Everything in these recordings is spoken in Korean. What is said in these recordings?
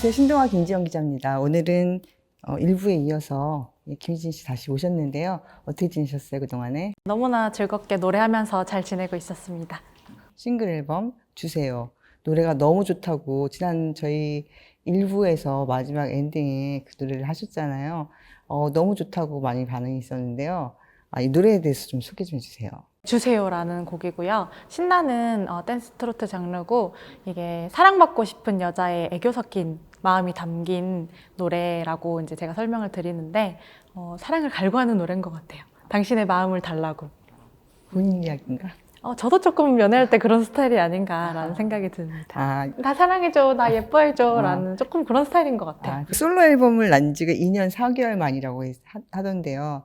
안녕하세요. 신동아 김지영 기자입니다. 오늘은 어, 일부에 이어서 예, 김희진 씨 다시 오셨는데요. 어떻게 지내셨어요, 그동안에? 너무나 즐겁게 노래하면서 잘 지내고 있었습니다. 싱글 앨범 주세요. 노래가 너무 좋다고 지난 저희 일부에서 마지막 엔딩에 그 노래를 하셨잖아요. 어, 너무 좋다고 많이 반응이 있었는데요. 아, 이 노래에 대해서 좀 소개 좀 해주세요. 주세요라는 곡이고요. 신나는 어, 댄스 트로트 장르고 이게 사랑받고 싶은 여자의 애교 섞인 마음이 담긴 노래라고 이제 제가 설명을 드리는데 어, 사랑을 갈구하는 노래인 것 같아요. 당신의 마음을 달라고. 본인 이야기인가? 어, 저도 조금 연애할 때 그런 스타일이 아니인가라는 생각이 듭니다. 아, 나 사랑해줘, 나 예뻐해줘라는 조금 그런 스타일인 것 같아요. 아, 그 솔로 앨범을 난 지가 2년 4개월 만이라고 하던데요.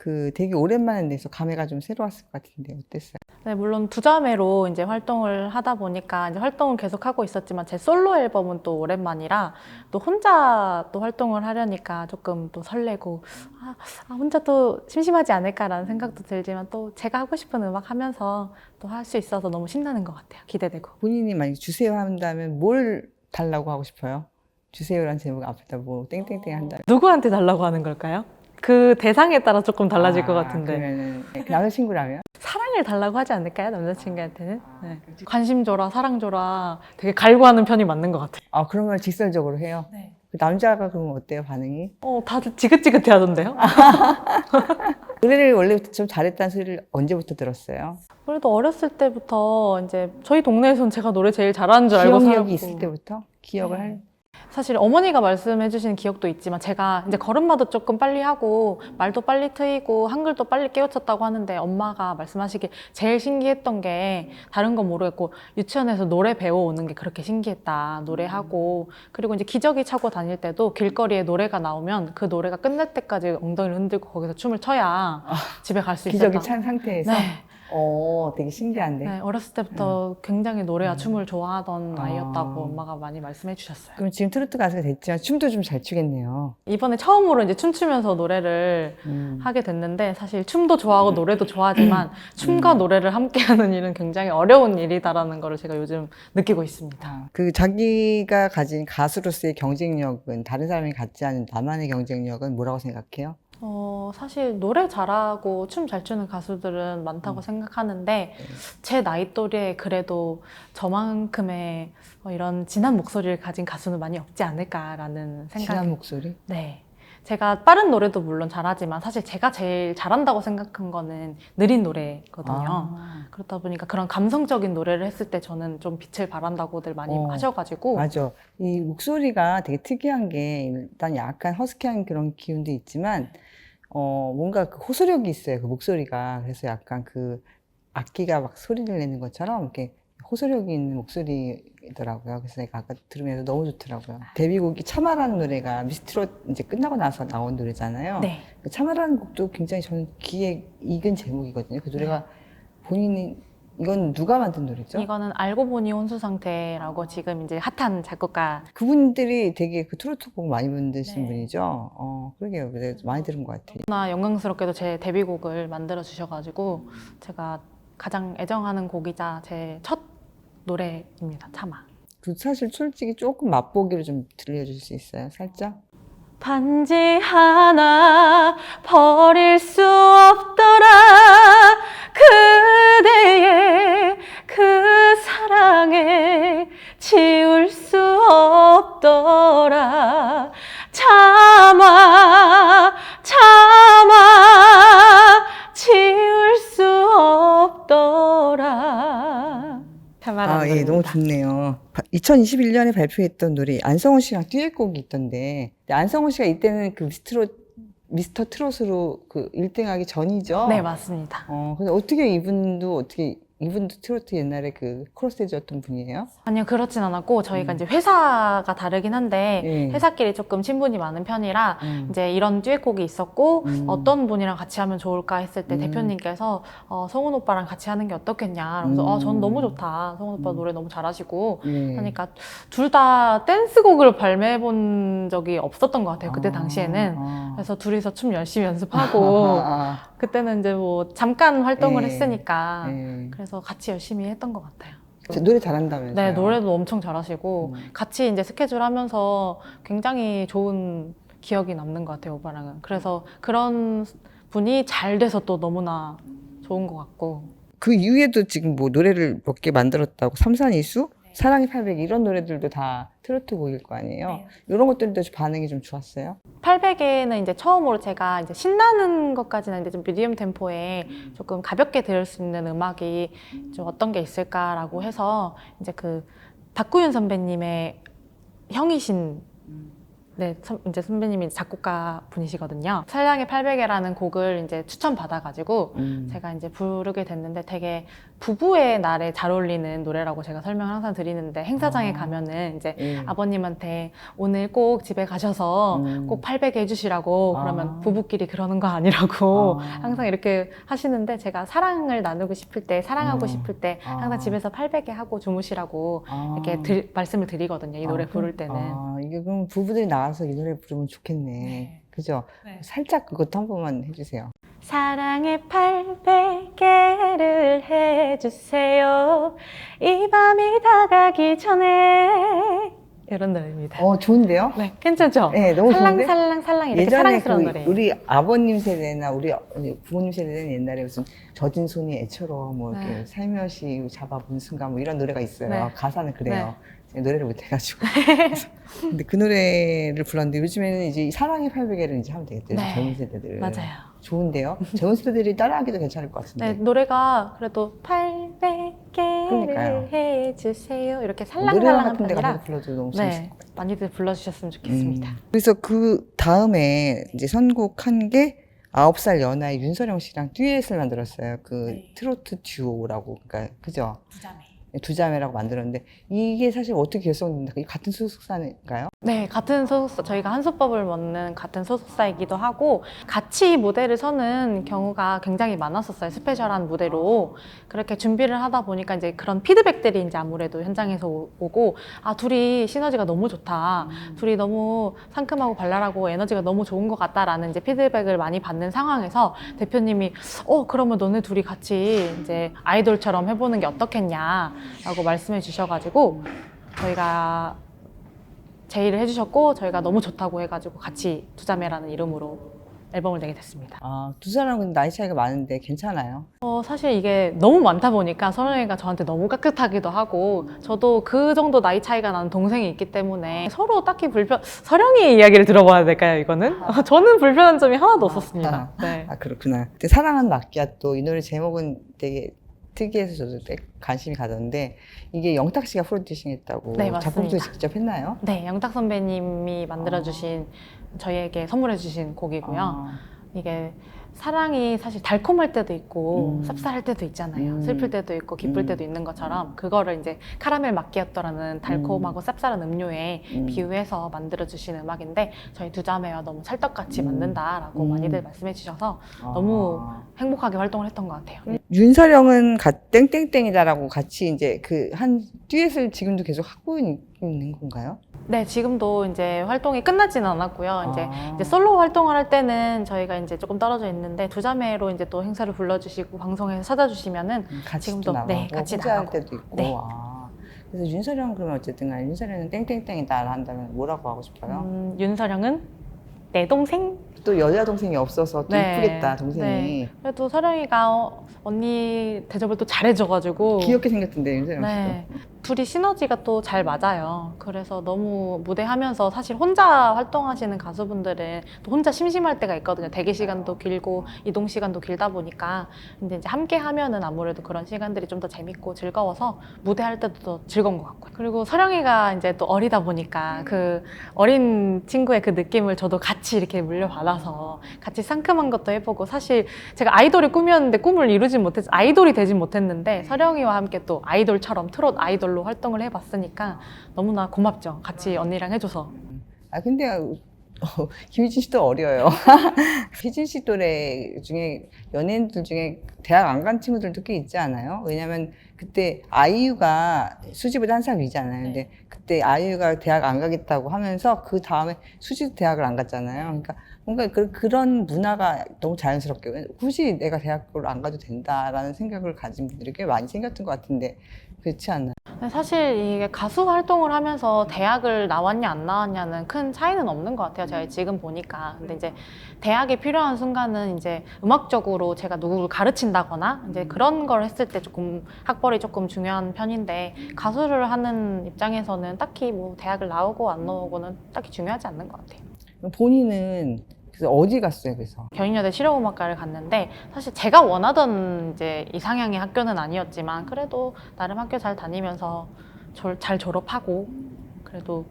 그 되게 오랜만에 내서 감회가 좀 새로웠을 것 같은데 어땠어요? 네, 물론 두자매로 이제 활동을 하다 보니까 이제 활동을 계속 하고 있었지만 제 솔로 앨범은 또 오랜만이라 또 혼자 또 활동을 하려니까 조금 또 설레고 아, 아, 혼자 또 심심하지 않을까라는 생각도 들지만 또 제가 하고 싶은 음악 하면서 또 할 수 있어서 너무 신나는 것 같아요. 기대되고. 본인이 만약 주세요 한다면 뭘 달라고 하고 싶어요? 주세요라는 제목 앞에다 뭐 땡땡땡 한다면 누구한테 달라고 하는 걸까요? 그 대상에 따라 조금 달라질 것 아, 같은데 그러면은 그 남자친구라면? 사랑을 달라고 하지 않을까요 남자친구한테는 네. 관심 줘라 사랑 줘라 되게 갈구하는 편이 맞는 것 같아요. 아 그러면 직설적으로 해요. 네. 그 남자가 그러면 어때요 반응이? 어 다들 지긋지긋해 하던데요? 노래를 원래부터 좀 잘했다는 소리를 언제부터 들었어요? 그래도 어렸을 때부터 이제 저희 동네에선 제가 노래 제일 잘하는 줄 알고 기억력이 살았고 있을 때부터 기억을 네. 할 사실 어머니가 말씀해 주신 기억도 있지만 제가 이제 걸음마도 조금 빨리 하고 말도 빨리 트이고 한글도 빨리 깨우쳤다고 하는데 엄마가 말씀하시길 제일 신기했던 게 다른 건 모르겠고 유치원에서 노래 배워오는 게 그렇게 신기했다. 노래하고 그리고 이제 기저귀 차고 다닐 때도 길거리에 노래가 나오면 그 노래가 끝날 때까지 엉덩이를 흔들고 거기서 춤을 춰야 집에 갈 수 있었다. 기적이 찬 상태에서? 네. 어 되게 신기한데 네, 어렸을 때부터 굉장히 노래와 춤을 좋아하던 아. 아이였다고 엄마가 많이 말씀해 주셨어요. 그럼 지금 트로트 가수가 됐지만 춤도 좀 잘 추겠네요. 이번에 처음으로 이제 춤추면서 노래를 음. 하게 됐는데 사실 춤도 좋아하고 노래도 좋아하지만 춤과 노래를 함께 하는 일은 굉장히 어려운 일이다라는 거를 제가 요즘 느끼고 있습니다. 아, 그 자기가 가진 가수로서의 경쟁력은 다른 사람이 갖지 않은 나만의 경쟁력은 뭐라고 생각해요? 어, 사실 노래 잘하고 춤 잘 추는 가수들은 많다고 생각하는데 제 나이 또래에 그래도 저만큼의 어, 이런 진한 목소리를 가진 가수는 많이 없지 않을까라는 생각이 진한 목소리? 네. 제가 빠른 노래도 물론 잘하지만 사실 제가 제일 잘한다고 생각한 거는 느린 노래거든요. 아, 그렇다 보니까 그런 감성적인 노래를 했을 때 저는 좀 빛을 발한다고들 많이 어, 하셔가지고 맞아. 이 목소리가 되게 특이한 게 일단 약간 허스키한 그런 기운도 있지만 어 뭔가 그 호소력이 있어요. 그 목소리가 그래서 약간 그 악기가 막 소리를 내는 것처럼 이렇게 호소력이 있는 목소리더라고요. 그래서 내가 아까 들으면서 너무 좋더라고요. 데뷔곡이 참아라는 노래가 미스트롯 이제 끝나고 나서 나온 노래잖아요. 네. 그 참아라는 곡도 굉장히 저는 귀에 익은 제목이거든요. 그 노래가 본인이 이건 누가 만든 노래죠? 이거는 알고 보니 혼수 상태라고 지금 이제 핫한 작곡가 그분들이 되게 그 트로트 곡 많이 만드신 네. 분이죠. 어, 그러게요. 내가 많이 들은 것 같아요. 나 영광스럽게도 제 데뷔곡을 만들어 주셔가지고 제가 가장 애정하는 곡이자 제 첫 노래입니다. 참아. 그 사실 솔직히 조금 맛보기로 좀 들려줄 수 있어요? 살짝? 반지 하나 버릴 수 없더라 그대의 그 사랑에 지울 수 2021년에 발표했던 노래 안성훈 씨랑 듀엣곡이 있던데 안성훈 씨가 이때는 그 미스트롯 미스터 트롯으로 그 1등하기 전이죠. 네 맞습니다 어, 근데 어떻게 이분도 어떻게 이분도 트로트 옛날에 그 크로스해줬던 분이에요? 아니요, 그렇진 않았고, 저희가 음. 이제 회사가 다르긴 한데, 예. 회사끼리 조금 친분이 많은 편이라, 음. 이제 이런 듀엣곡이 있었고, 음. 어떤 분이랑 같이 하면 좋을까 했을 때 음. 대표님께서, 어, 성훈 오빠랑 같이 하는 게 어떻겠냐. 그래서, 음. 아, 전 너무 좋다. 성훈 오빠 음. 노래 너무 잘하시고. 예. 하니까, 둘 다 댄스곡을 발매해 본 적이 없었던 것 같아요. 그때 아, 당시에는. 아. 그래서 둘이서 춤 열심히 연습하고, 아, 그때는 이제 뭐, 잠깐 활동을 예. 했으니까, 아, 예. 그래서 같이 열심히 했던 것 같아요. 노래 잘한다면서요? 네, 노래도 엄청 잘하시고 음. 같이 이제 스케줄 하면서 굉장히 좋은 기억이 남는 것 같아요, 오빠랑은. 그래서 그런 분이 잘 돼서 또 너무나 좋은 것 같고. 그 이후에도 지금 뭐 노래를 몇 개 만들었다고 삼산이수, 사랑의 800 이런 노래들도 다 트로트 곡일 거 아니에요. 네. 이런 것들도 좀 반응이 좀 좋았어요. 800에는 이제 처음으로 제가 이제 신나는 것까지는 이제 좀 미디엄 템포에 조금 가볍게 들을 수 있는 음악이 좀 어떤 게 있을까라고 해서 이제 그 박구윤 선배님의 형이신 네, 선- 이제 선배님이 작곡가 분이시거든요. 살량의 800에라는 곡을 이제 추천받아가지고 음. 제가 이제 부르게 됐는데 되게 부부의 날에 잘 어울리는 노래라고 제가 설명을 항상 드리는데 행사장에 아. 가면은 이제 예. 아버님한테 오늘 꼭 집에 가셔서 음. 꼭 800 해주시라고 아. 그러면 부부끼리 그러는 거 아니라고 아. 항상 이렇게 하시는데 제가 사랑을 나누고 싶을 때 사랑하고 음. 싶을 때 아. 항상 집에서 800에 하고 주무시라고 아. 이렇게 드- 말씀을 드리거든요 이 노래 아, 부를 때는 아, 이게 그럼 부부들이 나와서 이 노래 부르면 좋겠네. 네. 그죠? 네. 살짝 그것도 한 번만 해주세요. 사랑의 800개를 해주세요 이 밤이 다가기 전에 이런 노래입니다 어, 좋은데요? 네 괜찮죠? 네, 너무 좋은데? 살랑살랑 살랑 이렇게 예전에 사랑스러운 그 노래예요 우리 아버님 세대나 우리 어- 부모님 세대는 옛날에 무슨 젖은 손이 애처럼 뭐 이렇게 네. 살며시 잡아본 순간 뭐 이런 노래가 있어요. 네. 가사는 그래요. 제가 노래를 못 해가지고. 근데 그 노래를 불렀는데 요즘에는 이제 이 사랑의 800개를 이제 하면 되겠대요. 네. 젊은 세대들. 맞아요 좋은데요? 젊은 세대들이 따라하기도 괜찮을 것 같은데. 네, 노래가 그래도 800개를 그러니까요. 해주세요. 이렇게 노래방 살랑살랑한 같은 데 편이라 가서 불러도 너무 재밌을 네, 것 같아요. 많이들 불러주셨으면 좋겠습니다. 음. 그래서 그 다음에 이제 선곡한 게 아홉 살 연하의 윤서령 씨랑 듀엣을 만들었어요. 그 네. 트로트 듀오라고, 그러니까 그죠? 부자매. 두 자매라고 만들었는데 이게 사실 어떻게 결성됐나? 같은 소속사인가요? 네, 같은 소속사, 저희가 한솥밥을 먹는 같은 소속사이기도 하고, 같이 무대를 서는 경우가 굉장히 많았었어요. 스페셜한 무대로. 그렇게 준비를 하다 보니까 이제 그런 피드백들이 이제 아무래도 현장에서 오- 오고, 아, 둘이 시너지가 너무 좋다. 둘이 너무 상큼하고 발랄하고 에너지가 너무 좋은 것 같다라는 이제 피드백을 많이 받는 상황에서 대표님이, 어, 그러면 너네 둘이 같이 이제 아이돌처럼 해보는 게 어떻겠냐라고 말씀해 주셔가지고, 저희가 제의를 해주셨고 저희가 너무 좋다고 해가지고 같이 두자매라는 이름으로 앨범을 내게 됐습니다. 아, 두 사람은 나이 차이가 많은데 괜찮아요? 어, 사실 이게 너무 많다 보니까 서령이가 저한테 너무 깍듯하기도 하고 저도 그 정도 나이 차이가 나는 동생이 있기 때문에 서로 딱히 불편 서령이의 이야기를 들어봐야 될까요 이거는? 저는 불편한 점이 하나도 없었습니다. 네. 아, 그렇구나. 근데 사랑하는 마끼아또 이 노래 제목은 되게 특이해서 저도 관심이 가던데 이게 영탁 씨가 프로듀싱 했다고 네. 작품도 직접 했나요? 네, 영탁 선배님이 만들어주신 저희에게 선물해주신 곡이고요. 아, 이게 사랑이 사실 달콤할 때도 있고 음. 쌉쌀할 때도 있잖아요. 음. 슬플 때도 있고 기쁠 음. 때도 있는 것처럼 그거를 이제 카라멜 마끼아또라는 달콤하고 쌉쌀한 음료에 음. 비유해서 만들어 주신 음악인데 저희 두 자매와 너무 찰떡같이 음. 맞는다라고 음. 많이들 말씀해 주셔서 아. 너무 행복하게 활동을 했던 것 같아요. 윤서령은 가, 땡땡땡이다라고 같이 이제 그 한 듀엣을 지금도 계속 하고 있- 있는 건가요? 네, 지금도 이제 활동이 끝나지는 않았고요. 이제 아. 이제 솔로 활동을 할 때는 저희가 이제 조금 떨어져 있는데 두 자매로 이제 또 행사를 불러주시고 방송에서 찾아주시면은 음, 같이 지금도, 또 나가고 네, 같이 혼자 할 나가고. 때도 있고 네. 아. 그래서 윤서령 그러면 어쨌든 간에 윤서령은 땡땡땡이다 한다면 뭐라고 하고 싶어요? 음, 윤서령은 내 동생 또 여자 동생이 없어서 또 네. 이쁘겠다 동생이 네. 그래도 서령이가 어, 언니 대접을 또 잘해줘가지고 귀엽게 생겼던데 윤서령 씨도 네. 둘이 시너지가 또 잘 맞아요. 그래서 너무 무대하면서 사실 혼자 활동하시는 가수분들은 또 혼자 심심할 때가 있거든요. 대기 시간도 길고 이동 시간도 길다 보니까 근데 이제 함께 하면은 아무래도 그런 시간들이 좀 더 재밌고 즐거워서 무대할 때도 더 즐거운 것 같고요. 그리고 서령이가 이제 또 어리다 보니까 그 어린 친구의 그 느낌을 저도 같이 이렇게 물려받아서 같이 상큼한 것도 해보고 사실 제가 아이돌이 꿈이었는데 꿈을 이루진 못했 아이돌이 되진 못했는데 서령이와 함께 또 아이돌처럼 트롯 아이돌 로 활동을 해봤으니까 너무나 고맙죠. 같이 언니랑 해줘서. 아 근데 어, 김희진 씨도 어려요. 희진 씨 또래 중에 연예인들 중에 대학 안 간 친구들도 꽤 있지 않아요? 왜냐면 그때 아이유가 수지보다 한 살 위잖아요. 근데 그때 아이유가 대학 안 가겠다고 하면서 그 다음에 수지도 대학을 안 갔잖아요. 그러니까 뭔가 그, 그런 문화가 너무 자연스럽게 왜- 굳이 내가 대학을 안 가도 된다라는 생각을 가진 분들이 꽤 많이 생겼던 것 같은데 그렇지 않나요? 사실 이게 가수 활동을 하면서 대학을 나왔냐 안 나왔냐는 큰 차이는 없는 것 같아요. 제가 지금 보니까. 근데 이제 대학에 필요한 순간은 이제 음악적으로 제가 누구를 가르친다거나 이제 그런 걸 했을 때 조금 학벌이 조금 중요한 편인데 가수를 하는 입장에서는 딱히 뭐 대학을 나오고 안 나오고는 딱히 중요하지 않는 것 같아요. 본인은 그래서 어디 갔어요? 그래서 경인여대 실용음악과를 갔는데 사실 제가 원하던 이제 이상향의 학교는 아니었지만 그래도 나름 학교 잘 다니면서 졸- 잘 졸업하고 그래도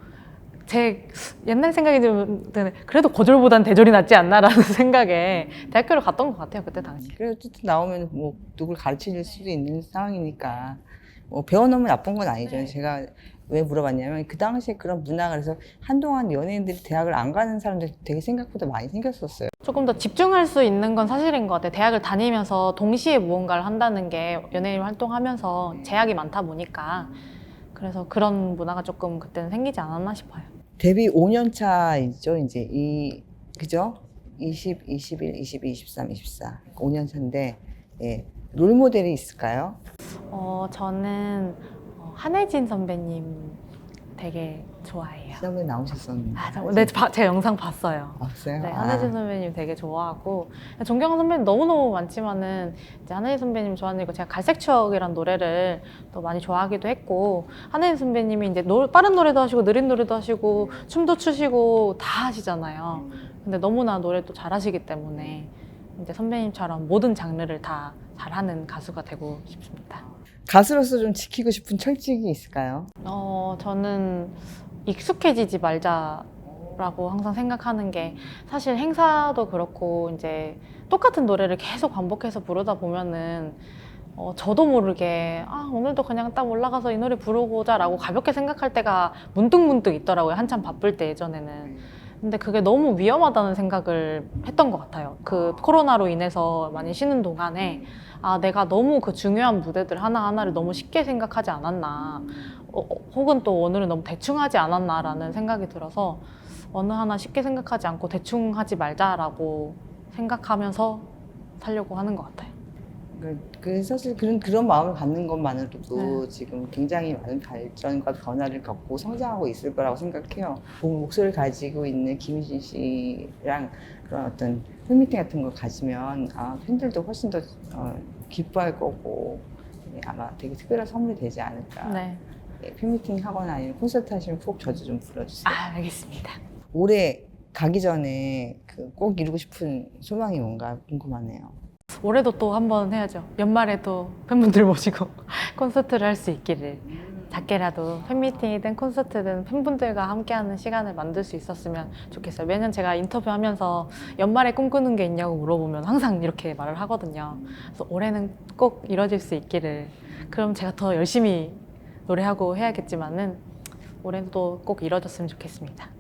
제 옛날 생각이 좀 드네. 그래도 고졸보단 대졸이 낫지 않나라는 생각에 대학교를 갔던 것 같아요 그때 당시. 그래 어쨌든 나오면 뭐 누굴 가르칠 수도 있는 상황이니까 뭐 배워놓으면 나쁜 건 아니죠. 네. 제가 왜 물어봤냐면 그 당시에 그런 문화가 그래서 한동안 연예인들이 대학을 안 가는 사람들 되게 생각보다 많이 생겼었어요. 조금 더 집중할 수 있는 건 사실인 것 같아요. 대학을 다니면서 동시에 무언가를 한다는 게 연예인 활동하면서 제약이 많다 보니까 그래서 그런 문화가 조금 그때는 생기지 않았나 싶어요. 데뷔 5년 차이죠. 이제 이 그죠? 20, 21, 22, 23, 24. 5년 차인데 예. 롤 모델이 있을까요? 어, 저는 어, 한혜진 선배님 되게 좋아해요. 지난번에 나오셨었는데. 아, 네, 바- 제 영상 봤어요. 없어요? 네, 아. 한혜진 선배님 되게 좋아하고 존경하는 선배님 너무너무 많지만은 이제 한혜진 선배님 좋아하는 이거 제가 갈색 추억이란 노래를 또 많이 좋아하기도 했고 한혜진 선배님이 이제 노, 빠른 노래도 하시고 느린 노래도 하시고 춤도 추시고 다 하시잖아요. 근데 너무나 노래도 잘하시기 때문에 이제 선배님처럼 모든 장르를 다 잘하는 가수가 되고 싶습니다. 가수로서 좀 지키고 싶은 철칙이 있을까요? 어, 저는 익숙해지지 말자라고 항상 생각하는 게 사실 행사도 그렇고 이제 똑같은 노래를 계속 반복해서 부르다 보면은 어, 저도 모르게 아, 오늘도 그냥 딱 올라가서 이 노래 부르고자라고 가볍게 생각할 때가 문득문득 있더라고요. 한참 바쁠 때 예전에는. 근데 그게 너무 위험하다는 생각을 했던 것 같아요. 그 코로나로 인해서 많이 쉬는 동안에 아, 내가 너무 그 중요한 무대들 하나하나를 너무 쉽게 생각하지 않았나. 어, 어, 혹은 또 오늘은 너무 대충 하지 않았나라는 생각이 들어서 어느 하나 쉽게 생각하지 않고 대충 하지 말자라고 생각하면서 살려고 하는 것 같아요. 그, 그 사실 그런 그런 마음을 갖는 것만으로도 네. 지금 굉장히 많은 발전과 변화를 겪고 성장하고 있을 거라고 생각해요. 본 목소리를 가지고 있는 김희진 씨랑 그런 어떤 팬미팅 같은 걸 가지면 아, 팬들도 훨씬 더 어, 기뻐할 거고 네, 아마 되게 특별한 선물이 되지 않을까. 네. 네, 팬미팅 하거나 아니면 콘서트 하시면 꼭 저도 좀 불러주세요. 아, 알겠습니다. 올해 가기 전에 그 꼭 이루고 싶은 소망이 뭔가 궁금하네요. 올해도 또 한번 해야죠. 연말에도 팬분들 모시고 콘서트를 할 수 있기를. 작게라도 팬미팅이든 콘서트든 팬분들과 함께하는 시간을 만들 수 있었으면 좋겠어요. 매년 제가 인터뷰하면서 연말에 꿈꾸는 게 있냐고 물어보면 항상 이렇게 말을 하거든요. 그래서 올해는 꼭 이뤄질 수 있기를. 그럼 제가 더 열심히 노래하고 해야겠지만은 올해도 꼭 이뤄졌으면 좋겠습니다.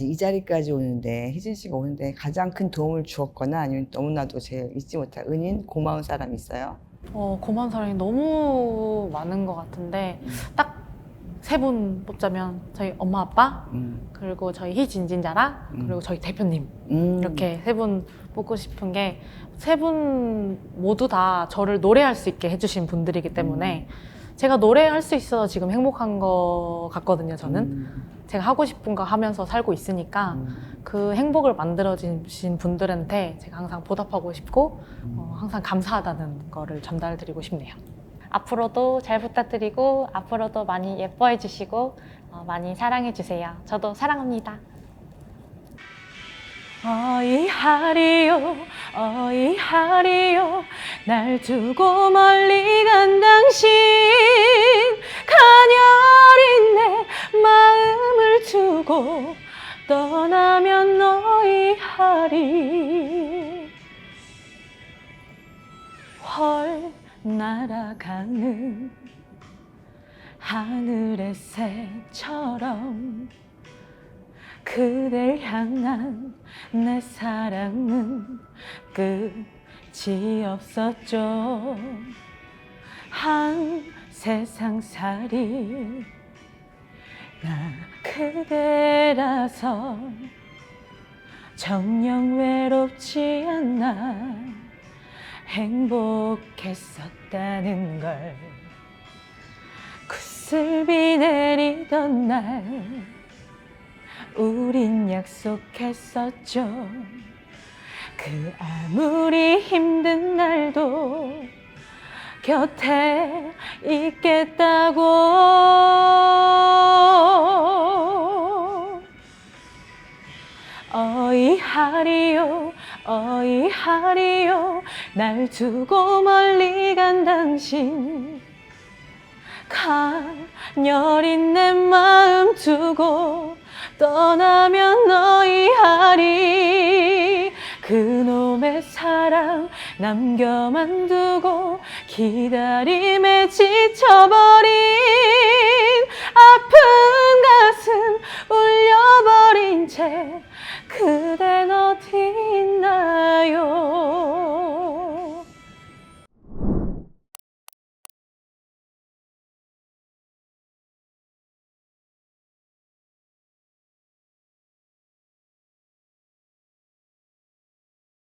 이 자리까지 오는데 희진 씨가 오는데 가장 큰 도움을 주었거나 아니면 너무나도 제일 잊지 못할 은인 고마운 사람이 있어요. 어, 고마운 사람이 너무 많은 것 같은데 딱 세 분 뽑자면 저희 엄마 아빠 음. 그리고 저희 희진진자라 음. 그리고 저희 대표님 음. 이렇게 세 분 뽑고 싶은 게 세 분 모두 다 저를 노래할 수 있게 해주신 분들이기 때문에 제가 노래할 수 있어서 지금 행복한 것 같거든요 저는 음. 제가 하고 싶은 거 하면서 살고 있으니까 음. 그 행복을 만들어 주신 분들한테 제가 항상 보답하고 싶고 음. 어, 항상 감사하다는 거를 전달드리고 싶네요. 앞으로도 잘 부탁드리고 앞으로도 많이 예뻐해 주시고 어, 많이 사랑해 주세요. 저도 사랑합니다. 어이하리요 어이하리요 날 두고 멀리 간 당신 가녀린 내 마음을 두고 떠나면 어이하리 헐 날아가는 하늘의 새처럼 그댈 향한 내 사랑은 끝이 없었죠. 한 세상살이 나 그대라서 정녕 외롭지 않아 행복했었다는 걸그 슬비 내리던 날 우린 약속했었죠. 그 아무리 힘든 날도 곁에 있겠다고 어이하리요 어이하리요. 날 두고 멀리 간 당신. 가녀린 내 마음 두고 떠나면 어이하리. 그놈의 사랑 남겨만 두고 기다림에 지쳐버린 아픈 가슴 울려버린 채 그댄 어디 있나요?